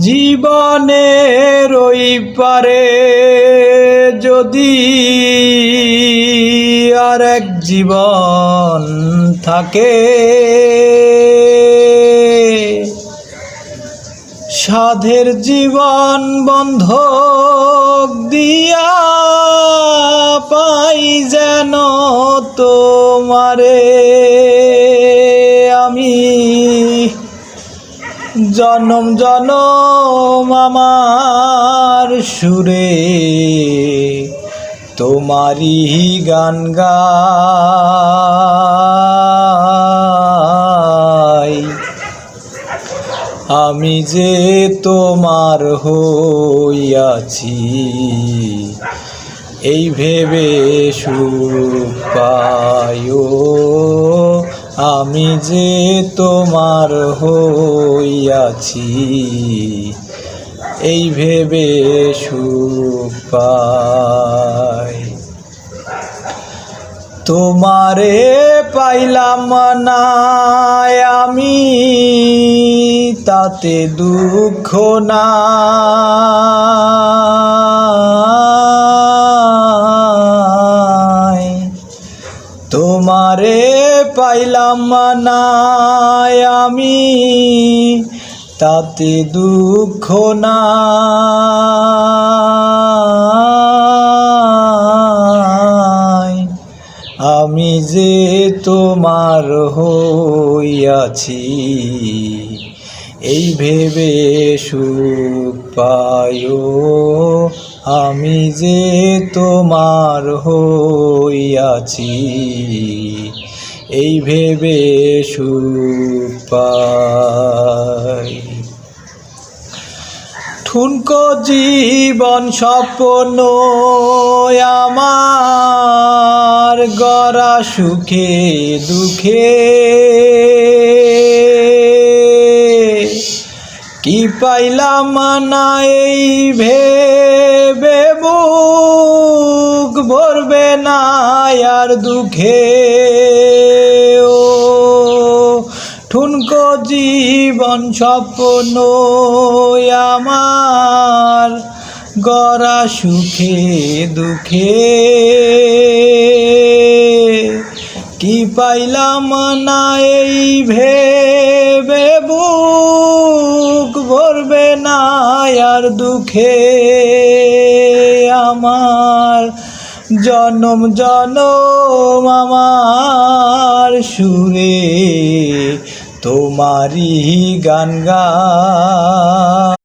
জীবনের ওই পারে যদি আর এক জীবন থাকে। সাধের জীবন বন্ধক দিয়া পাই যেন তোমারে। আমি জনম জনম আমার সুরে। তোমারই গান গাই। আমি যে তোমার হইয়াছি, এই ভেবে সুখ পায়ো আমি যে তোমার হইয়াছি এই ভেবে সুখ তোমারে পাইলাম না আমি তাতে দুঃখ নাই। পাইলাম না আমি, তাতে দুঃখ নাই। আমি যে তোমার হইয়াছি, এই ভেবে সুখ পায়ো আমি যে তোমার হইয়াছি এই ভেবে সুপাই ঠুনক জীবন স্বপ্ন আমার গড়া সুখে দুঃখে পাইলাম না এই ভেবে বুক ভরবে না আর দুঃখে। ও ঠুনকো জীবন স্বপ্ন আমার গড়া সুখে, দুঃখে। কি পাইলাম না এই ভেবে বুক আর দুঃখে আমার জনম জনম আমার সুরে তোমারই গান গা